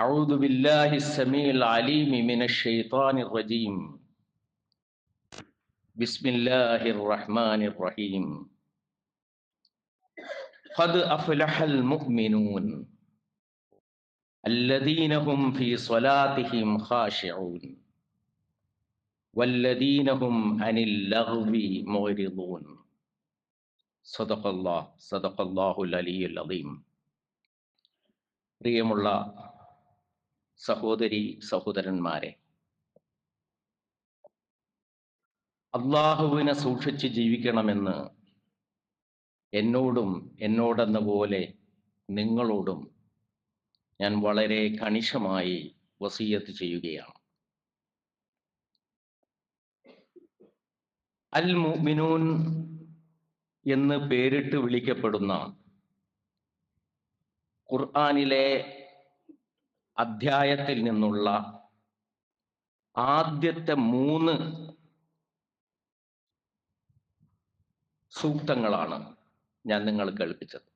أعوذ بالله السميع العليم من الشيطان الرجيم بسم الله الرحمن الرحيم قد أفلح المؤمنون الذين هم في صلاتهم خاشعون والذين هم عن اللغو معرضون صدق الله صدق الله العلي العظيم പ്രിയമുള്ള സഹോദരി സഹോദരന്മാരെ അള്ളാഹുവിനെ സൂക്ഷിച്ച് ജീവിക്കണമെന്ന് എന്നോടും എന്നോടെന്ന പോലെ നിങ്ങളോടും ഞാൻ വളരെ കണിശമായി വസീയത്ത് ചെയ്യുകയാണ്. അൽ മുഅ്മിനൂൻ എന്ന് പേരിട്ട് വിളിക്കപ്പെടുന്ന ഖുർആനിലെ അധ്യായത്തിൽ നിന്നുള്ള ആദ്യത്തെ മൂന്ന് സൂക്തങ്ങളാണ് ഞാൻ നിങ്ങൾ കേൾപ്പിച്ചത്.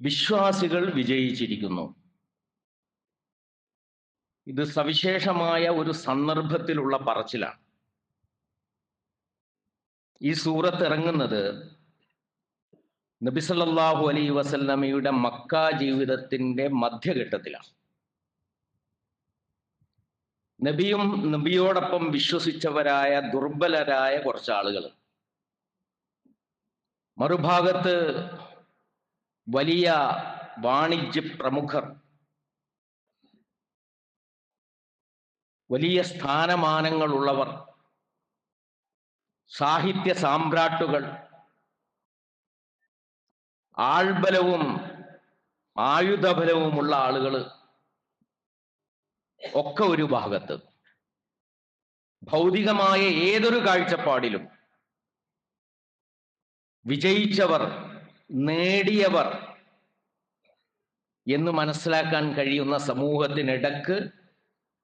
വിശ്വാസികൾ വിജയിച്ചിരിക്കുന്നു. ഇത് സവിശേഷമായ ഒരു സന്ദർഭത്തിലുള്ള പറച്ചിലാണ്. ഈ സൂറത്ത് ഇറങ്ങുന്നത് നബിസല്ലാഹു അലൈ വസല്ലമയുടെ മക്ക ജീവിതത്തിന്റെ മധ്യഘട്ടത്തിലാണ്. നബിയും നബിയോടൊപ്പം വിശ്വസിച്ചവരായ ദുർബലരായ കുറച്ച് ആളുകൾ മറുഭാഗത്ത് വലിയ വാണിജ്യ പ്രമുഖർ വലിയ സ്ഥാനമാനങ്ങളുള്ളവർ സാഹിത്യ സാമ്രാട്ടുകൾ ആൾബലവും ആയുധബലവുമുള്ള ആളുകൾ ഒക്കെ ഒരു ഭാഗത്ത്. ഭൗതികമായ ഏതൊരു കാഴ്ചപ്പാടിലും വിജയിച്ചവർ നേടിയവർ എന്ന് മനസ്സിലാക്കാൻ കഴിയുന്ന സമൂഹത്തിനിടക്ക്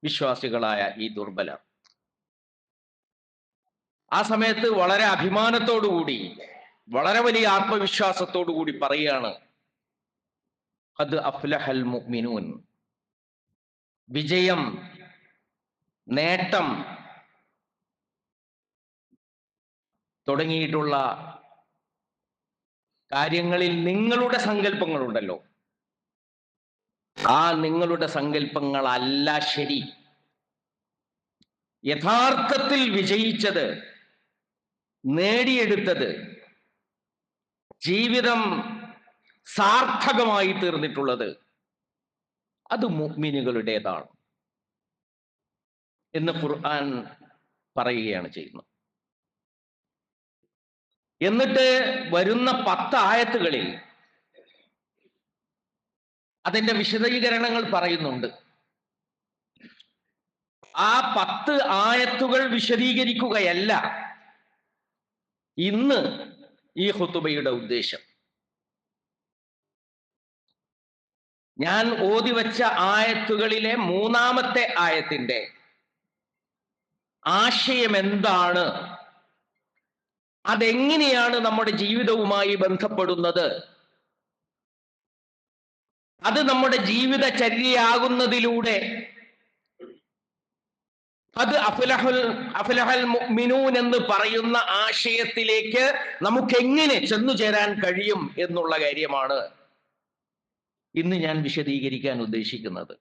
വിശ്വാസികളായ ഈ ദുർബലർ. ആ സമയത്ത് വളരെ അഭിമാനത്തോടുകൂടി വളരെ വലിയ ആത്മവിശ്വാസത്തോടു കൂടി പറയുകയാണ് അത് അഫ്ലഹൽ മുഅ്മിനൂൻ. വിജയം നേട്ടം തുടങ്ങിയിട്ടുള്ള കാര്യങ്ങളിൽ നിങ്ങളുടെ സങ്കല്പങ്ങളുണ്ടല്ലോ. ആ നിങ്ങളുടെ സങ്കല്പങ്ങളല്ല ശരി. യഥാർത്ഥത്തിൽ വിജയിച്ചത് നേടിയെടുത്തത് ജീവിതം സാർത്ഥകമായി തീർന്നിട്ടുള്ളത് അത് മുഗ്മിനുകളുടേതാണ് എന്ന് ഖുർആൻ പറയുകയാണ് ചെയ്യുന്നത്. എന്നിട്ട് വരുന്ന പത്ത് ആയത്തുകളിൽ അതിന്റെ വിശദീകരണങ്ങൾ പറയുന്നുണ്ട്. ആ പത്ത് ആയത്തുകൾ വിശദീകരിക്കുകയല്ല. ഇന്ന് ഈ ഹുത്തുബയുടെ ഉദ്ദേശം. ഞാൻ ഓതി വച്ച ആയത്തുകളിലെ മൂന്നാമത്തെ ആയത്തിന്റെ ആശയം എന്താണ് അതെങ്ങനെയാണ് നമ്മുടെ ജീവിതവുമായി ബന്ധപ്പെടുന്നത്? അത് നമ്മുടെ ജീവിതചര്യയാകുന്നതിലൂടെ അത് അഫലഹുൽ അഫലഹൽ മുഅ്മിനൂൻ എന്ന് പറയുന്ന ആശയത്തിലേക്ക് നമുക്ക് എങ്ങനെ ചെന്നു ചേരാൻ കഴിയും എന്നുള്ള കാര്യമാണ് ഇന്ന് ഞാൻ വിശദീകരിക്കാൻ ഉദ്ദേശിക്കുന്നത്.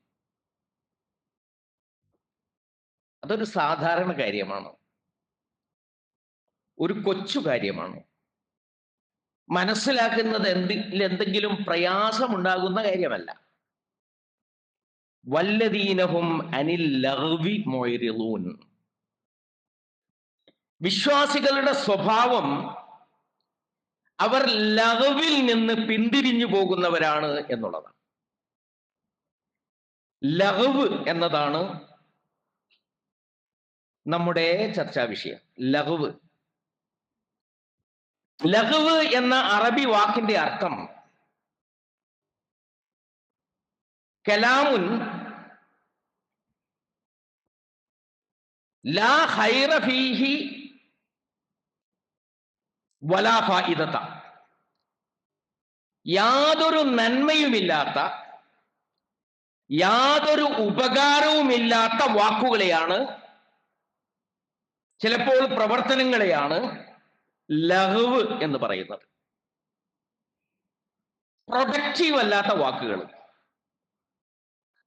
അതൊരു സാധാരണ കാര്യമാണ്. ഒരു കൊച്ചു കാര്യമാണ്. മനസ്സിലാക്കുന്നത് എന്തെങ്കിലും പ്രയാസമുണ്ടാകുന്ന കാര്യമല്ല. വല്ലദീനഹും അനിൽ വിശ്വാസികളുടെ സ്വഭാവം അവർ ലഹവിൽ നിന്ന് പിന്തിരിഞ്ഞു പോകുന്നവരാണ് എന്നുള്ളതാണ്. ലഹവ് എന്നതാണ് നമ്മുടെ ചർച്ചാ വിഷയം. ലഹവ്. ലഹവ് എന്ന അറബി വാക്കിന്റെ അർത്ഥം കലാമുൻ ലാ ഹൈറ ഫീഹി വലാ യാതൊരു നന്മയുമില്ലാത്ത യാതൊരു ഉപകാരവുമില്ലാത്ത വാക്കുകളെയാണ് ചിലപ്പോൾ പ്രവർത്തനങ്ങളെയാണ് ലഹവ് എന്ന് പറയുന്നത്. പ്രൊഡക്റ്റീവ് അല്ലാത്ത വാക്കുകൾ.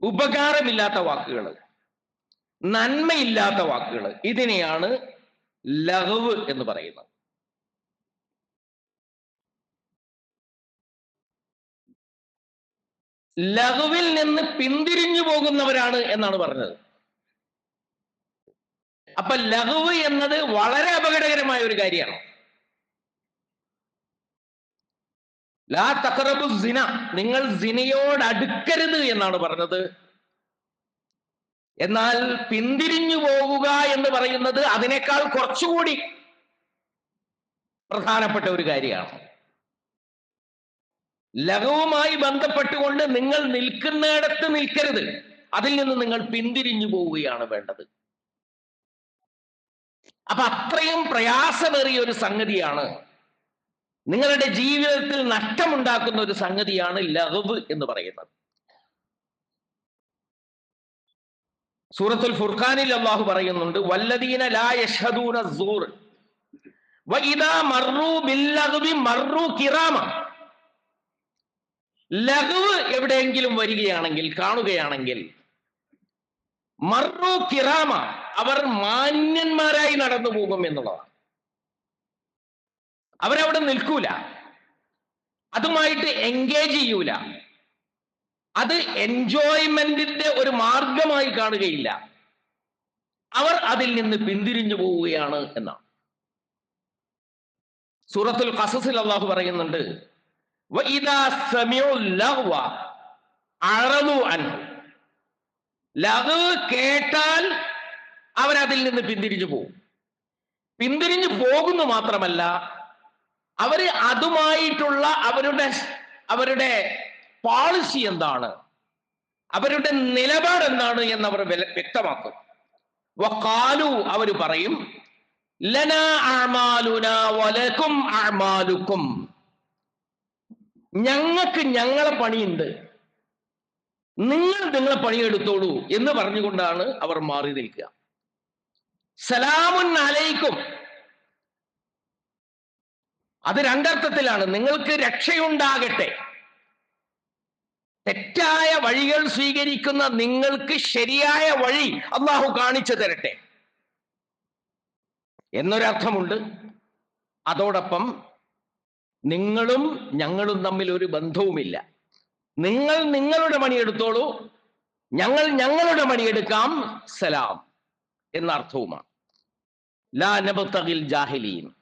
ഉപകാരമില്ലാത്ത വാക്കുകൾ നന്മയില്ലാത്ത വാക്കുകൾ ഇതിനെയാണ് ലഹവ് എന്ന് പറയുന്നത്. ലഹുവിൽ നിന്ന് പിന്തിരിഞ്ഞു പോകുന്നവരാണ് എന്നാണ് പറഞ്ഞത്. അപ്പൊ ലഹുവ് എന്നത് വളരെ അപകടകരമായ ഒരു കാര്യമാണ്. ലാ തക്കറബു സിന. നിങ്ങൾ സിനയോട് അടുക്കരുത് എന്നാണ് പറഞ്ഞത്. എന്നാൽ പിന്തിരിഞ്ഞു പോകുക എന്ന് പറയുന്നത് അതിനേക്കാൾ കുറച്ചുകൂടി പ്രധാനപ്പെട്ട ഒരു കാര്യമാണ്. ലഘവുമായി ബന്ധപ്പെട്ടുകൊണ്ട് നിങ്ങൾ നിൽക്കുന്നിടത്ത് നിൽക്കരുത്. അതിൽ നിന്ന് നിങ്ങൾ പിന്തിരിഞ്ഞു പോവുകയാണ് വേണ്ടത്. അപ്പൊ അത്രയും പ്രയാസമേറിയ ഒരു സംഗതിയാണ് നിങ്ങളുടെ ജീവിതത്തിൽ നഷ്ടമുണ്ടാക്കുന്ന ഒരു സംഗതിയാണ് ലഹവ് എന്ന് പറയുന്നത്. സൂറത്തുൽ ഫുർഖാനിൽ അള്ളാഹു പറയുന്നുണ്ട് വല്ലദീന ലാ കിറാമ. ലഘുവ് എവിടെയെങ്കിലും വരികയാണെങ്കിൽ കാണുകയാണെങ്കിൽ മർറു കിറാമ അവർ മാന്യന്മാരായി നടന്നു പോകും എന്നുള്ളതാണ്. അവരവിടെ നിൽക്കൂല. അതുമായിട്ട് എൻഗേജ് ചെയ്യൂല. അത് എൻജോയ്മെന്റിന്റെ ഒരു മാർഗമായി കാണുകയില്ല. അവർ അതിൽ നിന്ന് പിന്തിരിഞ്ഞു പോവുകയാണ് എന്നാണ്. സൂറത്തുൽ ഖസസിൽ അള്ളാഹു പറയുന്നുണ്ട് ലഹു കേട്ടാൽ അവരതിൽ നിന്ന് പിന്തിരിഞ്ഞു പോകും പിന്തിരിഞ്ഞു പോകുന്നു മാത്രമല്ല അവർ അതുമായിട്ടുള്ള അവരുടെ അവരുടെ പോളിസി എന്താണ്? അവരുടെ നിലപാട് എന്താണ് എന്ന് അവർ വ്യക്തമാക്കും. വക്കാലു അവർ പറയും വലക്കും ഞങ്ങൾക്ക് ഞങ്ങളെ പണിയുണ്ട്. നിങ്ങൾ നിങ്ങളെ പണിയെടുത്തോളൂ എന്ന് പറഞ്ഞുകൊണ്ടാണ് അവർ മാറി നിൽക്കുക. സലാമുൻ അലൈക്കും. അത് രണ്ടർത്ഥത്തിലാണ്. നിങ്ങൾക്ക് രക്ഷയുണ്ടാകട്ടെ. തെറ്റായ വഴികൾ സ്വീകരിക്കുന്ന നിങ്ങൾക്ക് ശരിയായ വഴി അള്ളാഹു കാണിച്ചു തരട്ടെ. എന്നൊരർത്ഥമുണ്ട്. അതോടൊപ്പം നിങ്ങളും ഞങ്ങളും തമ്മിൽ ഒരു ബന്ധവുമില്ല. നിങ്ങൾ നിങ്ങളുടെ പണിയെടുത്തോളൂ ഞങ്ങൾ ഞങ്ങളുടെ പണിയെടുക്കാം സലാം. എന്ന അർത്ഥവുമാണ് ലാ നബത്തകിൽ ജാഹിലീൻ.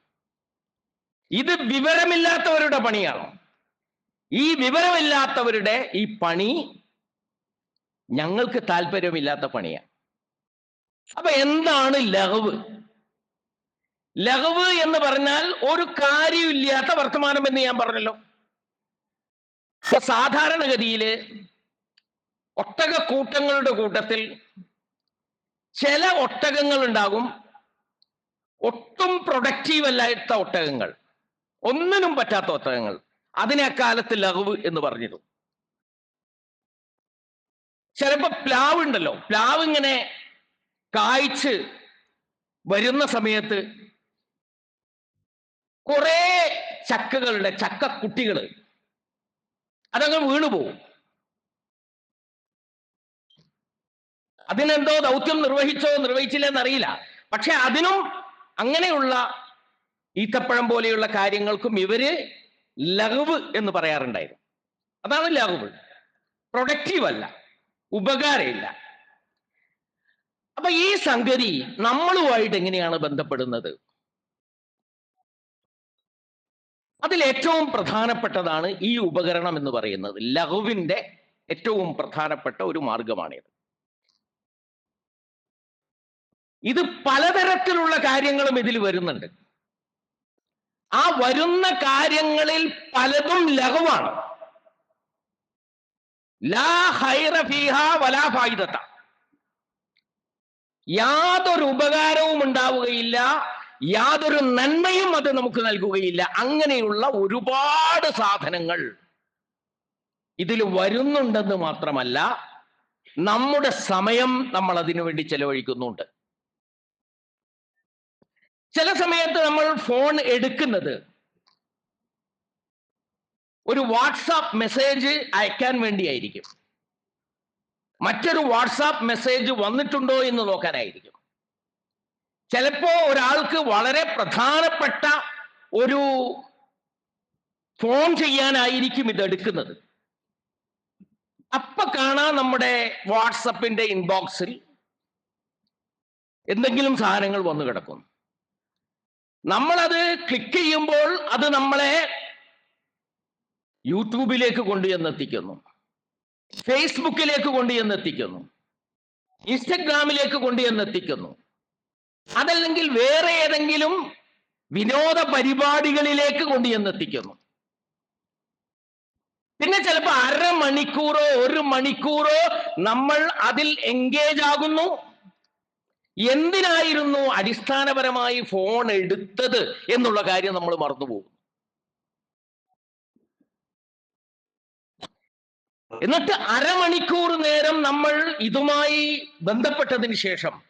ഇത് വിവരമില്ലാത്തവരുടെ പണിയാണ്. ഈ വിവരമില്ലാത്തവരുടെ ഈ പണി ഞങ്ങൾക്ക് താല്പര്യമില്ലാത്ത പണിയാണ് അപ്പൊ എന്താണ് ലഹവ്? ലഹവ് എന്ന് പറഞ്ഞാൽ ഒരു കാര്യമില്ലാത്ത വർത്തമാനം എന്ന് ഞാൻ പറഞ്ഞല്ലോ. ഇപ്പൊ സാധാരണഗതിയിൽ ഒട്ടക കൂട്ടങ്ങളുടെ കൂട്ടത്തിൽ ചില ഒട്ടകങ്ങൾ ഉണ്ടാകും ഒട്ടും പ്രൊഡക്റ്റീവ് അല്ലാത്ത ഒട്ടകങ്ങൾ. ഒന്നിനും പറ്റാത്ത ഒട്ടകങ്ങൾ അതിനെ അക്കാലത്ത് ലഘുവ് എന്ന് പറഞ്ഞിരുന്നു. ചിലപ്പോ പ്ലാവ് ഉണ്ടല്ലോ. പ്ലാവ് ഇങ്ങനെ കായ്ച്ച് വരുന്ന സമയത്ത് കുറെ ചക്കകളുടെ ചക്ക കുട്ടികൾ അതങ്ങ് വീണുപോകും അതിനെന്തോ ദൗത്യം നിർവഹിച്ചോ നിർവഹിച്ചില്ല എന്നറിയില്ല പക്ഷെ അതിനും അങ്ങനെയുള്ള ഈത്തപ്പഴം പോലെയുള്ള കാര്യങ്ങൾക്കും ഇവർ ലഹവ് എന്ന് പറയാറുണ്ടായിരുന്നു. അതാണ് ലഹവ് പ്രൊഡക്റ്റീവ് അല്ല. ഉപകാരമില്ല. അപ്പൊ ഈ സംഗതി നമ്മളുമായിട്ട് എങ്ങനെയാണ് ബന്ധപ്പെടുന്നത്? അതിൽ ഏറ്റവും പ്രധാനപ്പെട്ടതാണ് ഈ ഉപകരണം എന്ന് പറയുന്നത്. ലഘുവിന്റെ ഏറ്റവും പ്രധാനപ്പെട്ട ഒരു മാർഗമാണിത്. ഇത് പലതരത്തിലുള്ള കാര്യങ്ങളും ഇതിൽ വരുന്നുണ്ട്. ആ വരുന്ന കാര്യങ്ങളിൽ പലതും ലഘുവാണ്. ലാ ഹൈറ വലാ യാതൊരു ഉപകാരവും ഉണ്ടാവുകയില്ല യാതൊരു നന്മയും അത് നമുക്ക് നൽകുകയില്ല. അങ്ങനെയുള്ള ഒരുപാട് സാധനങ്ങൾ ഇതിൽ വരുന്നുണ്ടെന്ന് മാത്രമല്ല നമ്മുടെ സമയം നമ്മൾ അതിനു വേണ്ടി ചെലവഴിക്കുന്നുണ്ട്. ചില സമയത്ത് നമ്മൾ ഫോൺ എടുക്കുന്നത് ഒരു വാട്സാപ്പ് മെസ്സേജ് അയക്കാൻ വേണ്ടിയായിരിക്കും. മറ്റൊരു വാട്സാപ്പ് മെസ്സേജ് വന്നിട്ടുണ്ടോ എന്ന് നോക്കാനായിരിക്കും. ചിലപ്പോ ഒരാൾക്ക് വളരെ പ്രധാനപ്പെട്ട ഒരു ഫോൺ ചെയ്യാനായിരിക്കും ഇത് എടുക്കുന്നത്. അപ്പൊ കാണാം നമ്മുടെ വാട്സപ്പിന്റെ ഇൻബോക്സിൽ എന്തെങ്കിലും സാധനങ്ങൾ വന്നു കിടക്കും നമ്മളത് ക്ലിക്ക് ചെയ്യുമ്പോൾ അത് നമ്മളെ യൂട്യൂബിലേക്ക് കൊണ്ടുചെന്നെത്തിക്കുന്നു. ഫേസ്ബുക്കിലേക്ക് കൊണ്ടുചെന്നെത്തിക്കുന്നു. ഇൻസ്റ്റഗ്രാമിലേക്ക് കൊണ്ടുചെന്നെത്തിക്കുന്നു. അതല്ലെങ്കിൽ വേറെ ഏതെങ്കിലും വിനോദ പരിപാടികളിലേക്ക് കൊണ്ടുചെന്നെത്തിക്കുന്നു. പിന്നെ ചിലപ്പോൾ അരമണിക്കൂറോ ഒരു മണിക്കൂറോ നമ്മൾ അതിൽ എൻഗേജ് ആകുന്നു. എന്തിനായിരുന്നു അടിസ്ഥാനപരമായി ഫോൺ എടുത്തത് എന്നുള്ള കാര്യം നമ്മൾ മറന്നുപോകും. എന്നിട്ട് അരമണിക്കൂർ നേരം നമ്മൾ ഇതുമായി ബന്ധപ്പെട്ടതിന് ശേഷം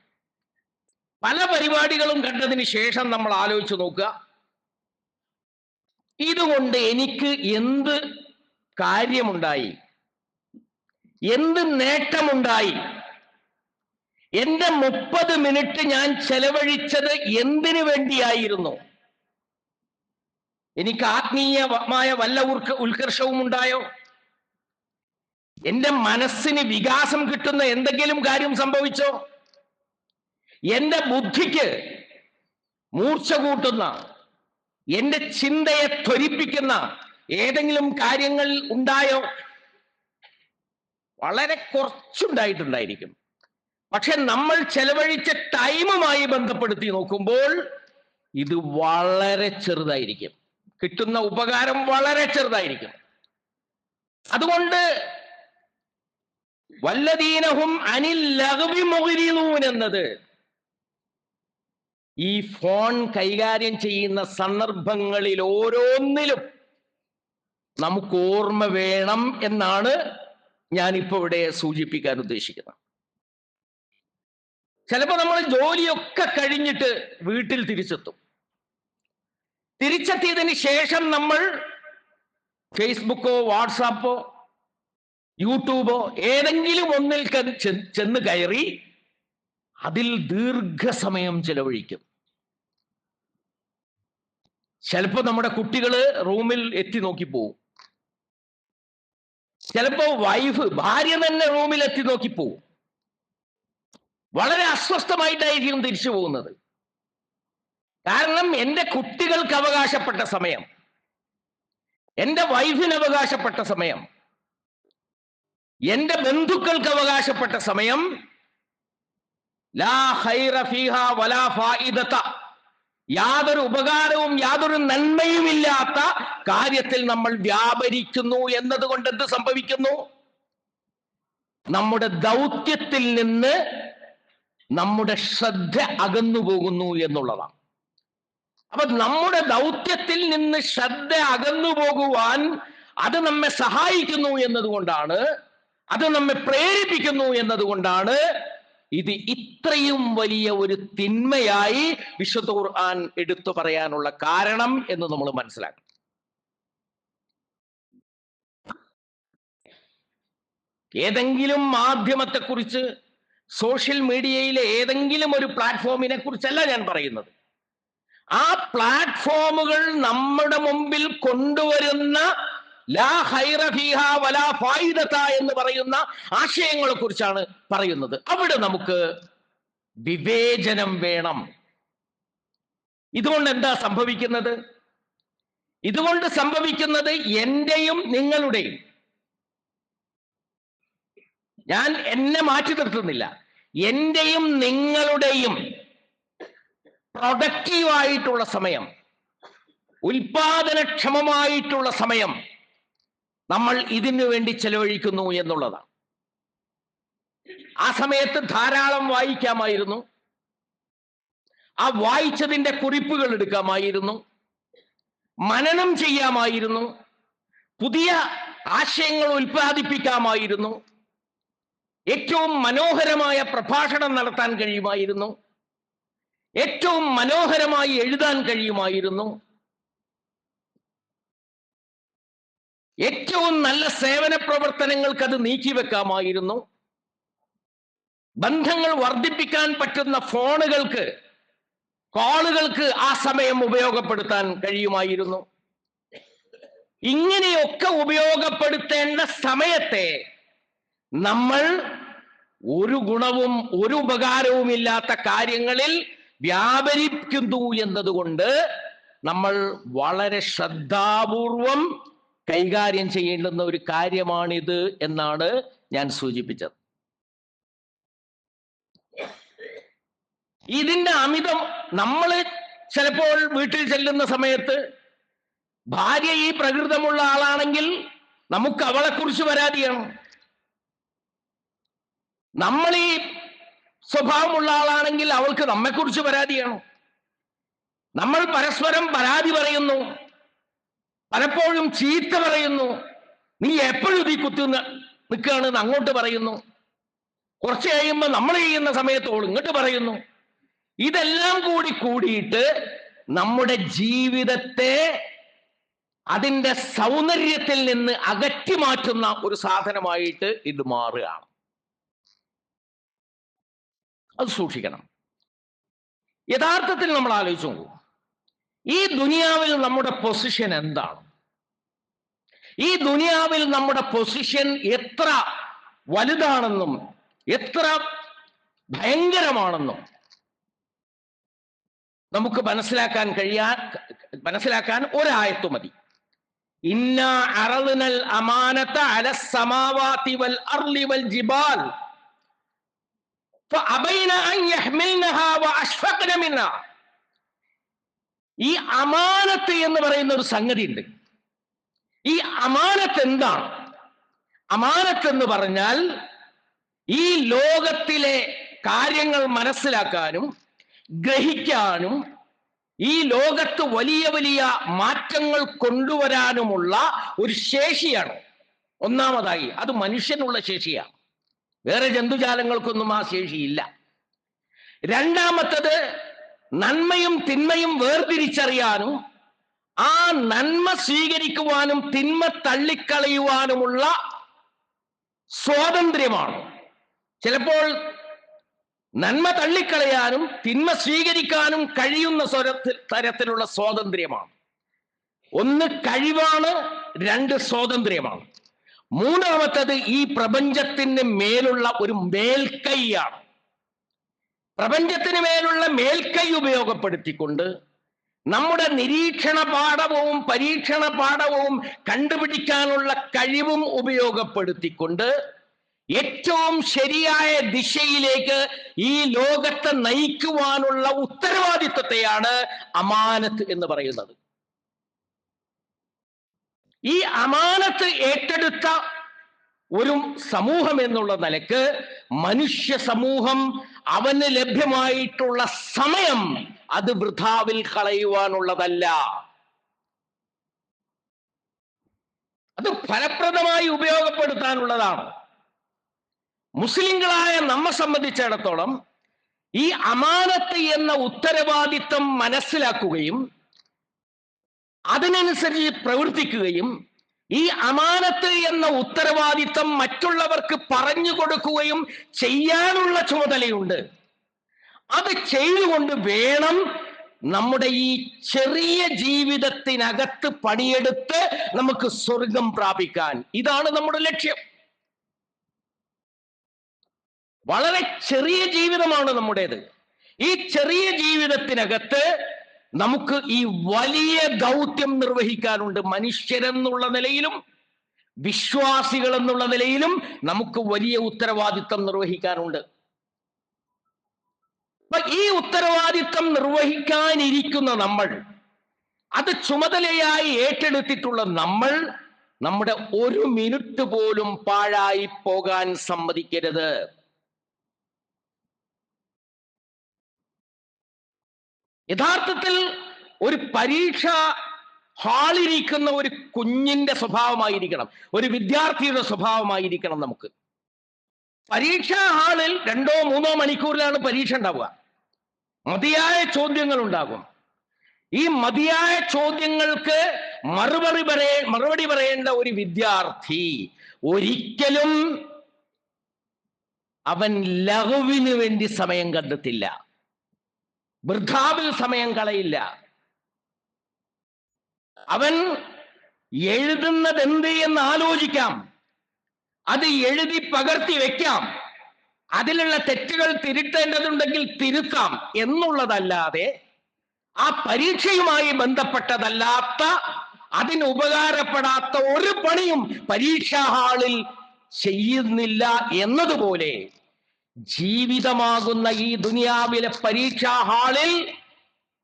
പല പരിപാടികളും കണ്ടതിന് ശേഷം നമ്മൾ ആലോചിച്ച് നോക്കുക. ഇതുകൊണ്ട് എനിക്ക് എന്ത് കാര്യമുണ്ടായി? എന്ത് നേട്ടമുണ്ടായി? എന്റെ മുപ്പത് മിനിറ്റ് ഞാൻ ചെലവഴിച്ചത് എന്തിനു വേണ്ടിയായിരുന്നു? എനിക്ക് ആത്മീയമായ വല്ല ഉൽക്ക ഉത്കർഷവും ഉണ്ടായോ? എന്റെ മനസ്സിന് വികാസം കിട്ടുന്ന എന്തെങ്കിലും കാര്യം സംഭവിച്ചോ? എന്റെ ബുദ്ധിക്ക് മൂർച്ച കൂട്ടുന്ന എന്റെ ചിന്തയെ ത്വരിപ്പിക്കുന്ന ഏതെങ്കിലും കാര്യങ്ങൾ ഉണ്ടായോ? വളരെ കുറച്ചുണ്ടായിട്ടുണ്ടായിരിക്കും. പക്ഷെ നമ്മൾ ചെലവഴിച്ച ടൈമുമായി ബന്ധപ്പെടുത്തി നോക്കുമ്പോൾ ഇത് വളരെ ചെറുതായിരിക്കും. കിട്ടുന്ന ഉപകാരം വളരെ ചെറുതായിരിക്കും. അതുകൊണ്ട് വല്ലദീനഹും അനിൽ ലഹവി മുഗരിദൂൻ എന്നത് ഈ ഫോൺ കൈകാര്യം ചെയ്യുന്ന സന്ദർഭങ്ങളിൽ ഓരോന്നിലും നമുക്ക് ഓർമ്മ വേണം എന്നാണ് ഞാനിപ്പോ ഇവിടെ സൂചിപ്പിക്കാൻ ഉദ്ദേശിക്കുന്നത്. ചിലപ്പോ നമ്മൾ ജോലിയൊക്കെ കഴിഞ്ഞിട്ട് വീട്ടിൽ തിരിച്ചെത്തും. തിരിച്ചെത്തിയതിന് ശേഷം നമ്മൾ ഫേസ്ബുക്കോ വാട്സാപ്പോ യൂട്യൂബോ ഏതെങ്കിലും ഒന്നിൽ ചെന്ന് കയറി അതിൽ ദീർഘസമയം ചെലവഴിക്കും. ചിലപ്പോ നമ്മുടെ കുട്ടികൾ റൂമിൽ എത്തി നോക്കി പോവും. ചിലപ്പോ വൈഫ് ഭാര്യ തന്നെ റൂമിൽ എത്തി നോക്കി പോവും. വളരെ അസ്വസ്ഥമായിട്ടായിരിക്കും തിരിച്ചു പോകുന്നത്. കാരണം എന്റെ കുട്ടികൾക്ക് അവകാശപ്പെട്ട സമയം. എന്റെ വൈഫിന് അവകാശപ്പെട്ട സമയം. എന്റെ ബന്ധുക്കൾക്ക് അവകാശപ്പെട്ട സമയം. യാതൊരു ഉപകാരവും യാതൊരു നന്മയുമില്ലാത്ത കാര്യത്തിൽ നമ്മൾ വ്യാപരിക്കുന്നു എന്നതുകൊണ്ട് എന്ത് സംഭവിക്കുന്നു? നമ്മുടെ ദൗത്യത്തിൽ നിന്ന് നമ്മുടെ ശ്രദ്ധ അകന്നു പോകുന്നു എന്നുള്ളതാണ്. അപ്പൊ നമ്മുടെ ദൗത്യത്തിൽ നിന്ന് ശ്രദ്ധ അകന്നു പോകുവാൻ അത് നമ്മെ സഹായിക്കുന്നു എന്നതുകൊണ്ടാണ് അത് നമ്മെ പ്രേരിപ്പിക്കുന്നു എന്നതുകൊണ്ടാണ് ഇത് ഇത്രയും വലിയ ഒരു തിന്മയായി വിശുദ്ധ ഖുർആൻ എടുത്തു പറയാനുള്ള കാരണം എന്ന് നമ്മൾ മനസ്സിലാക്കണം. ഏതെങ്കിലും മാധ്യമത്തെക്കുറിച്ച് സോഷ്യൽ മീഡിയയിലെ ഏതെങ്കിലും ഒരു പ്ലാറ്റ്ഫോമിനെ കുറിച്ചല്ല ഞാൻ പറയുന്നത്. ആ പ്ലാറ്റ്ഫോമുകൾ നമ്മുടെ മുമ്പിൽ കൊണ്ടുവരുന്ന ലാ ഹൈറ വലാ ഫായിദത എന്ന് പറയുന്ന ആശയങ്ങളെ കുറിച്ചാണ് പറയുന്നത്. അവിടെ നമുക്ക് വിവേചനം വേണം. ഇതുകൊണ്ട് എന്താ സംഭവിക്കുന്നത്? ഇതുകൊണ്ട് സംഭവിക്കുന്നത് എന്റെയും നിങ്ങളുടെയും. ഞാൻ എന്നെ മാറ്റി നിർത്തുന്നില്ല. എന്റെയും നിങ്ങളുടെയും പ്രൊഡക്റ്റീവായിട്ടുള്ള സമയം ഉൽപാദനക്ഷമമായിട്ടുള്ള സമയം നമ്മൾ ഇതിനു വേണ്ടി ചെലവഴിക്കുന്നു എന്നുള്ളതാണ്. ആ സമയത്ത് ധാരാളം വായിക്കാമായിരുന്നു. ആ വായിച്ചതിന്റെ കുറിപ്പുകൾ എടുക്കാമായിരുന്നു. മനനം ചെയ്യാമായിരുന്നു. പുതിയ ആശയങ്ങൾ ഉൽപ്പാദിപ്പിക്കാമായിരുന്നു. ഏറ്റവും മനോഹരമായ പ്രഭാഷണം നടത്താൻ കഴിയുമായിരുന്നു. ഏറ്റവും മനോഹരമായി എഴുതാൻ കഴിയുമായിരുന്നു. ഏറ്റവും നല്ല സേവന പ്രവർത്തനങ്ങൾക്ക് അത് നീക്കിവെക്കാമായിരുന്നു ബന്ധങ്ങൾ വർദ്ധിപ്പിക്കാൻ പറ്റുന്ന ഫോണുകൾക്ക് കോളുകൾക്ക് ആ സമയം ഉപയോഗപ്പെടുത്താൻ കഴിയുമായിരുന്നു. ഇങ്ങനെയൊക്കെ ഉപയോഗപ്പെടുത്തേണ്ട സമയത്തെ നമ്മൾ ഒരു ഗുണവും ഒരു ഉപകാരവും ഇല്ലാത്ത കാര്യങ്ങളിൽ വ്യാപരിക്കുന്നു എന്നതുകൊണ്ട് നമ്മൾ വളരെ ശ്രദ്ധാപൂർവം കൈകാര്യം ചെയ്യേണ്ടുന്ന ഒരു കാര്യമാണിത് എന്നാണ് ഞാൻ സൂചിപ്പിച്ചത്. ഇതിന്റെ അമിതം നമ്മൾ ചിലപ്പോൾ വീട്ടിൽ ചെല്ലുന്ന സമയത്ത് ഭാര്യ ഈ പ്രകൃതമുള്ള ആളാണെങ്കിൽ നമുക്ക് അവളെക്കുറിച്ച് പരാതിയാണ്. നമ്മൾ ഈ സ്വഭാവമുള്ള ആളാണെങ്കിൽ അവൾക്ക് നമ്മെക്കുറിച്ച് പരാതിയാണ് നമ്മൾ പരസ്പരം പരാതി പറയുന്നു. പലപ്പോഴും ചീത്ത പറയുന്നു. നീ എപ്പോഴും ഇതിൽ കുത്തി നിൽക്കുകയാണെന്ന് അങ്ങോട്ട് പറയുന്നു. കുറച്ച് കഴിയുമ്പോൾ നമ്മൾ ചെയ്യുന്ന സമയത്ത് ഓൾ ഇങ്ങോട്ട് പറയുന്നു. ഇതെല്ലാം കൂടി കൂടിയിട്ട് നമ്മുടെ ജീവിതത്തെ അതിന്റെ സൗന്ദര്യത്തിൽ നിന്ന് അകറ്റി മാറ്റുന്ന ഒരു സാധനമായിട്ട് ഇത് മാറുകയാണ്. അത് സൂക്ഷിക്കണം. യഥാർത്ഥത്തിൽ നമ്മൾ ആലോചിച്ചു നോക്കൂ. ഈ ദുനിയാവിൽ നമ്മുടെ പൊസിഷൻ എന്താണ്? ഈ ദുനിയാവിൽ നമ്മുടെ പൊസിഷൻ എത്ര വലുതാണെന്നും എത്ര ഭയങ്കരമാണെന്നും നമുക്ക് മനസ്സിലാക്കാൻ കഴിയാ മനസ്സിലാക്കാൻ ഒരായത്തു മതി. ഇന്ന അറളിനൽ അമാനത്ത അല സമാവാതി വൽ അർലി വൽ ജിബാൽ ഈ അമാനത്ത് എന്ന് പറയുന്ന ഒരു സംഗതി ഉണ്ട് ഈ അമാനത്ത് എന്താണ്? അമാനത്ത് എന്ന് പറഞ്ഞാൽ ഈ ലോകത്തിലെ കാര്യങ്ങൾ മനസ്സിലാക്കാനും ഗ്രഹിക്കാനും ഈ ലോകത്ത് വലിയ വലിയ മാറ്റങ്ങൾ കൊണ്ടുവരാനുമുള്ള ഒരു ശേഷിയാണ്. ഒന്നാമതായി അത് മനുഷ്യനുള്ള ശേഷിയാണ്. വേറെ ജന്തുജാലങ്ങൾക്കൊന്നും ആ ശേഷിയില്ല രണ്ടാമത്തത് നന്മയും തിന്മയും വേർതിരിച്ചറിയാനും ആ നന്മ സ്വീകരിക്കുവാനും തിന്മ തള്ളിക്കളയുവാനുമുള്ള സ്വാതന്ത്ര്യമാണ്. ചിലപ്പോൾ നന്മ തള്ളിക്കളയാനും തിന്മ സ്വീകരിക്കാനും കഴിയുന്ന തരത്തിലുള്ള സ്വാതന്ത്ര്യമാണ്. ഒന്ന് കഴിവാണ് രണ്ട് സ്വാതന്ത്ര്യമാണ്. മൂന്നാമത്തത് ഈ പ്രപഞ്ചത്തിന് മേലുള്ള ഒരു മേൽക്കൈയാണ്. പ്രപഞ്ചത്തിന് മേലുള്ള മേൽക്കൈ ഉപയോഗപ്പെടുത്തിക്കൊണ്ട് നമ്മുടെ നിരീക്ഷണ പാഠവും പരീക്ഷണ പാഠവും കണ്ടുപിടിക്കാനുള്ള കഴിവും ഉപയോഗപ്പെടുത്തിക്കൊണ്ട് ഏറ്റവും ശരിയായ ദിശയിലേക്ക് ഈ ലോകത്തെ നയിക്കുവാനുള്ള ഉത്തരവാദിത്വത്തെയാണ് അമാനത്ത് എന്ന് പറയുന്നത്. ഈ അമാനത്ത് ഏറ്റെടുത്ത ഒരു സമൂഹം എന്നുള്ള നിലയ്ക്ക് മനുഷ്യ സമൂഹം അവന് ലഭ്യമായിട്ടുള്ള സമയം അത് വൃഥാവിൽ കളയുവാനുള്ളതല്ല. അത് ഫലപ്രദമായി ഉപയോഗപ്പെടുത്താനുള്ളതാണ്. മുസ്ലിങ്ങളായ നമ്മെ സംബന്ധിച്ചിടത്തോളം ഈ അമാനത്ത് എന്ന ഉത്തരവാദിത്തം മനസ്സിലാക്കുകയും അതിനനുസരിച്ച് പ്രവർത്തിക്കുകയും ഈ അമാനത്ത് എന്ന ഉത്തരവാദിത്തം മറ്റുള്ളവർക്ക് പറഞ്ഞു കൊടുക്കുകയും ചെയ്യാനുള്ള ചുമതലയുണ്ട്. അത് ചെയ്തുകൊണ്ട് വേണം നമ്മുടെ ഈ ചെറിയ ജീവിതത്തിനകത്ത് പണിയെടുത്ത് നമുക്ക് സ്വർഗം പ്രാപിക്കാൻ. ഇതാണ് നമ്മുടെ ലക്ഷ്യം. വളരെ ചെറിയ ജീവിതമാണ് നമ്മുടേത്. ഈ ചെറിയ ജീവിതത്തിനകത്ത് നമുക്ക് ഈ വലിയ ദൗത്യം നിർവഹിക്കാനുണ്ട് മനുഷ്യരെന്നുള്ള നിലയിലും വിശ്വാസികൾ എന്നുള്ള നിലയിലും നമുക്ക് വലിയ ഉത്തരവാദിത്തം നിർവഹിക്കാനുണ്ട്. ഈ ഉത്തരവാദിത്തം നിർവഹിക്കാനിരിക്കുന്ന നമ്മൾ അത് ചുമതലയായി ഏറ്റെടുത്തിട്ടുള്ള നമ്മൾ നമ്മുടെ ഒരു മിനിറ്റ് പോലും പാഴായി പോകാൻ സമ്മതിക്കരുത്. യഥാർത്ഥത്തിൽ ഒരു പരീക്ഷ ഹാളിരിക്കുന്ന ഒരു കുഞ്ഞിന്റെ സ്വഭാവമായിരിക്കണം ഒരു വിദ്യാർത്ഥിയുടെ സ്വഭാവമായിരിക്കണം നമുക്ക്. പരീക്ഷാ ഹാളിൽ രണ്ടോ മൂന്നോ മണിക്കൂറിലാണ് പരീക്ഷ ഉണ്ടാവുക. മതിയായ ചോദ്യങ്ങൾ ഉണ്ടാകും. ഈ മതിയായ ചോദ്യങ്ങൾക്ക് മറുപടി പറയ മറുപടി പറയേണ്ട ഒരു വിദ്യാർത്ഥി ഒരിക്കലും അവൻ ലഘുവിന് വേണ്ടി സമയം കണ്ടെത്തില്ല. വൃദ്ധാവിൽ സമയം കളയില്ല. അവൻ എഴുതുന്നത് എന്ത് എന്ന് ആലോചിക്കാം. അത് എഴുതി പകർത്തി വെക്കാം. അതിലുള്ള തെറ്റുകൾ തിരുത്തേണ്ടതുണ്ടെങ്കിൽ തിരുത്താം എന്നുള്ളതല്ലാതെ ആ പരീക്ഷയുമായി ബന്ധപ്പെട്ടതല്ലാത്ത അതിന് ഉപകാരപ്പെടാത്ത ഒരു പണിയും പരീക്ഷാ ഹാളിൽ ചെയ്യുന്നില്ല എന്നതുപോലെ ജീവിതമാകുന്ന ഈ ദുനിയാവിലെ പരീക്ഷാ ഹാളിൽ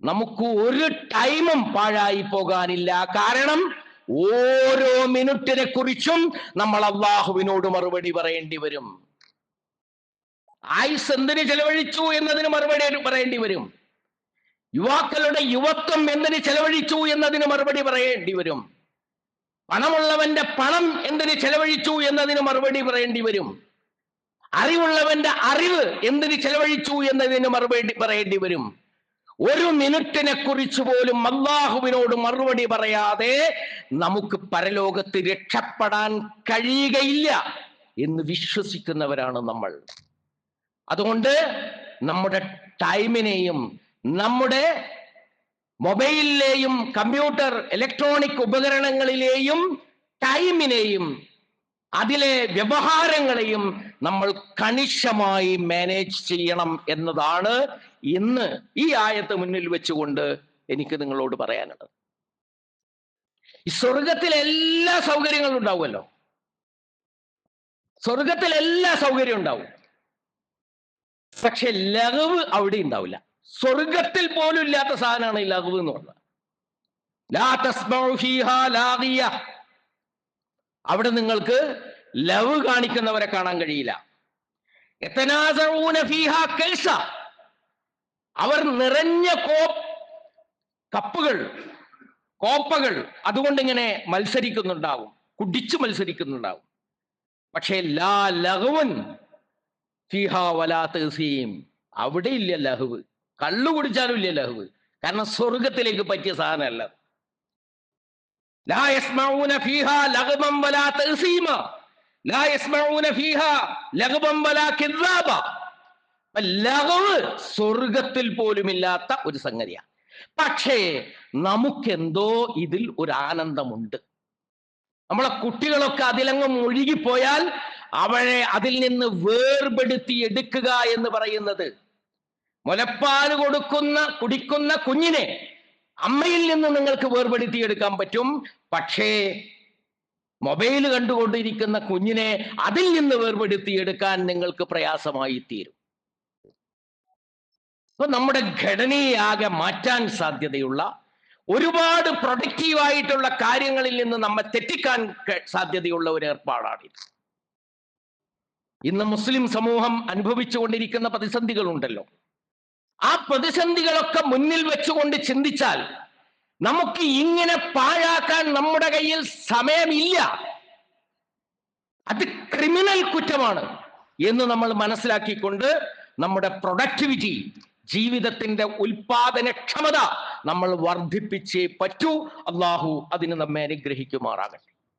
നമുക്ക് ഒരു ടൈമും പാഴായി പോകാനില്ല. കാരണം ഓരോ മിനിറ്റിനെ കുറിച്ചും നമ്മൾ അള്ളാഹുവിനോട് മറുപടി പറയേണ്ടി വരും. ആയുസ് എന്തിന് ചെലവഴിച്ചു എന്നതിന് മറുപടി പറയേണ്ടി വരും. യുവാക്കളുടെ യുവത്വം എന്തിന് ചെലവഴിച്ചു എന്നതിന് മറുപടി പറയേണ്ടി വരും. പണമുള്ളവന്റെ പണം എന്തിന് ചെലവഴിച്ചു എന്നതിന് മറുപടി പറയേണ്ടി വരും. അറിവുള്ളവന്റെ അറിവ് എന്തിന് ചെലവഴിച്ചു എന്നതിന് മറുപടി പറയേണ്ടി വരും. ഒരു മിനിറ്റിനെ കുറിച്ച് പോലും അള്ളാഹുവിനോട് മറുപടി പറയാതെ നമുക്ക് പരലോകത്ത് രക്ഷപ്പെടാൻ കഴിയുകയില്ല എന്ന് വിശ്വസിക്കുന്നവരാണ് നമ്മൾ. അതുകൊണ്ട് നമ്മുടെ ടൈമിനെയും നമ്മുടെ മൊബൈലിലെയും കമ്പ്യൂട്ടർ ഇലക്ട്രോണിക് ഉപകരണങ്ങളിലെയും ടൈമിനെയും അതിലെ വ്യവഹാരങ്ങളെയും നമ്മൾ കണിശമായി മാനേജ് ചെയ്യണം എന്നതാണ് ഇന്ന് ഈ ആയത്ത് മുന്നിൽ വെച്ചുകൊണ്ട് എനിക്ക് നിങ്ങളോട് പറയാനുള്ളത്. ഈ സ്വർഗത്തിൽ എല്ലാ സൗകര്യങ്ങളും ഉണ്ടാവുമല്ലോ. സ്വർഗത്തിൽ എല്ലാ സൗകര്യവും ഉണ്ടാവും. പക്ഷെ ലഘവ് അവിടെ ഉണ്ടാവില്ല. സ്വർഗത്തിൽ പോലും ഇല്ലാത്ത സാധനമാണ് ഈ ലഘവ് എന്ന് പറഞ്ഞത് ലാ തസ്മഉ ഫീഹാ ലാഗിയ അവിടെ നിങ്ങൾക്ക് ലവ് കാണിക്കുന്നവരെ കാണാൻ കഴിയില്ല. അവർ നിറഞ്ഞ കോ കപ്പുകൾ കോപ്പകൾ അതുകൊണ്ട് ഇങ്ങനെ മത്സരിക്കുന്നുണ്ടാവും. കുടിച്ചു മത്സരിക്കുന്നുണ്ടാവും. പക്ഷേ ലാ ലഹുവൻ വലാ അവിടെ ഇല്ല ലഹുവ്. കള്ളു കുടിച്ചാലും ഇല്ല ലഹുവ്. കാരണം സ്വർഗത്തിലേക്ക് പറ്റിയ സാധനമല്ല. വലാ കിദ്ദാബ. ലഹവ് സ്വർഗത്തിൽ പോലുമില്ലാത്ത ഒരു സംഗതിയാണ്. പക്ഷേ നമുക്കെന്തോ ഇതിൽ ഒരു ആനന്ദമുണ്ട്. നമ്മളെ കുട്ടികളൊക്കെ അതിലങ്ങ് മുഴുകിപ്പോയാൽ അവളെ അതിൽ നിന്ന് വേർപെടുത്തി എടുക്കുക എന്ന് പറയുന്നത് മുലപ്പാൽ കൊടുക്കുന്ന കുടിക്കുന്ന കുഞ്ഞിനെ അമ്മയിൽ നിന്ന് നിങ്ങൾക്ക് വേർപെടുത്തിയെടുക്കാൻ പറ്റും. പക്ഷേ മൊബൈൽ കണ്ടുകൊണ്ടിരിക്കുന്ന കുഞ്ഞിനെ അതിൽ നിന്ന് വേർപെടുത്തിയെടുക്കാൻ നിങ്ങൾക്ക് പ്രയാസമായി തീരും. അപ്പൊ നമ്മുടെ ഘടനയാകെ മാറ്റാൻ സാധ്യതയുള്ള ഒരുപാട് പ്രൊഡക്റ്റീവായിട്ടുള്ള കാര്യങ്ങളിൽ നിന്ന് നമ്മെ തെറ്റിക്കാൻ സാധ്യതയുള്ള ഒരു ഏർപ്പാടാണ് ഇന്ന് മുസ്ലിം സമൂഹം അനുഭവിച്ചുകൊണ്ടിരിക്കുന്ന പ്രതിസന്ധികളുണ്ടല്ലോ. ആ പ്രതിസന്ധികളൊക്കെ മുന്നിൽ വെച്ചുകൊണ്ട് ചിന്തിച്ചാൽ നമുക്ക് ഇങ്ങനെ പാഴാക്കാൻ നമ്മുടെ കയ്യിൽ സമയമില്ല. അത് ക്രിമിനൽ കുറ്റമാണ് എന്ന് നമ്മൾ മനസ്സിലാക്കിക്കൊണ്ട് നമ്മുടെ പ്രൊഡക്ടിവിറ്റി ജീവിതത്തിന്റെ ഉൽപാദനക്ഷമത നമ്മൾ വർദ്ധിപ്പിച്ചേ പറ്റൂ. അള്ളാഹു അതിന് നമ്മെ അനുഗ്രഹിക്കുമാറാകട്ടെ.